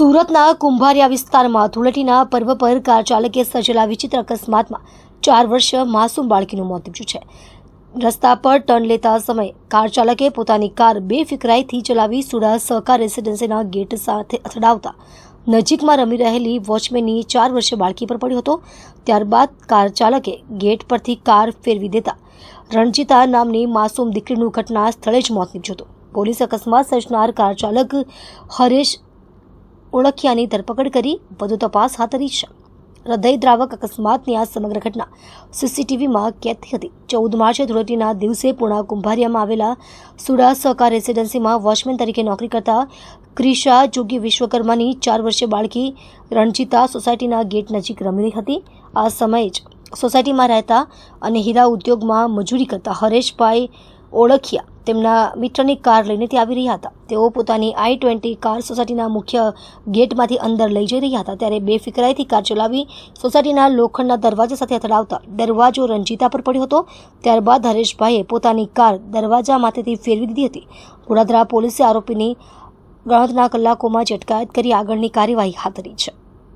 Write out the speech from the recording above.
સુરતના કુંભારિયા વિસ્તારમાં ધૂળેટીના પર્વ પર કાર ચાલકે સર્જેલા વિચિત્ર અકસ્માતમાં ચાર વર્ષ માસૂમ બાળકીનું મોત નીપજ્યું છે. રસ્તા પર ટર્ન લેતા સમયે કાર ચાલકે પોતાની કાર બેફિકરાઈથી ચલાવી સુડા સહકાર રેસિડેન્સીના ગેટ સાથે અથડાવતા નજીકમાં રમી રહેલી વોચમેનની ચાર વર્ષે બાળકી પર પડ્યો હતો. ત્યારબાદ કાર ચાલકે ગેટ પરથી કાર ફેરવી દેતા રણજીતા નામની માસૂમ દીકરીનું ઘટના સ્થળે જ મોત નીપજ્યું હતું. પોલીસ અકસ્માત સર્જનાર કાર ચાલક હરેશ ઓળખિયાની ધરપકડ કરી વધુ તપાસ હાથ ધરી છે. હૃદયદ્રાવક અકસ્માતની આ સમગ્ર ઘટના સીસીટીવીમાં કેદ થઈ હતી. ચૌદ માર્ચે ધૂળેટીના દિવસે પૂર્ણા કુંભારિયામાં આવેલા સુડા સહકાર રેસિડેન્સીમાં વોચમેન તરીકે નોકરી કરતા ક્રિશા જોગી વિશ્વકર્માની ચાર વર્ષીય બાળકી રણજીતા સોસાયટીના ગેટ નજીક રમેલી હતી. આ સમયે જ સોસાયટીમાં રહેતા અને હીરા ઉદ્યોગમાં મજૂરી કરતા હરેશભાઈ ઓળખિયા. તેમના મિત્રની કાર લઈને ત્યાં આવી રહ્યા હતા. તેઓ પોતાની આઈ ટ્વેન્ટી કાર સોસાયટીના મુખ્ય ગેટમાંથી અંદર લઈ જઈ રહ્યા હતા. ત્યારે બેફિકરાઈથી કાર ચલાવી સોસાયટીના લોખંડના દરવાજા સાથે અથડાવતા દરવાજો રંજીતા પર પડ્યો હતો. ત્યારબાદ હરેશભાઈએ પોતાની કાર દરવાજા માથેથી ફેરવી દીધી હતી. વડોદરા પોલીસે આરોપીની ગણતરીના કલાકોમાં જ અટકાયત કરી આગળની કાર્યવાહી હાથ ધરી છે.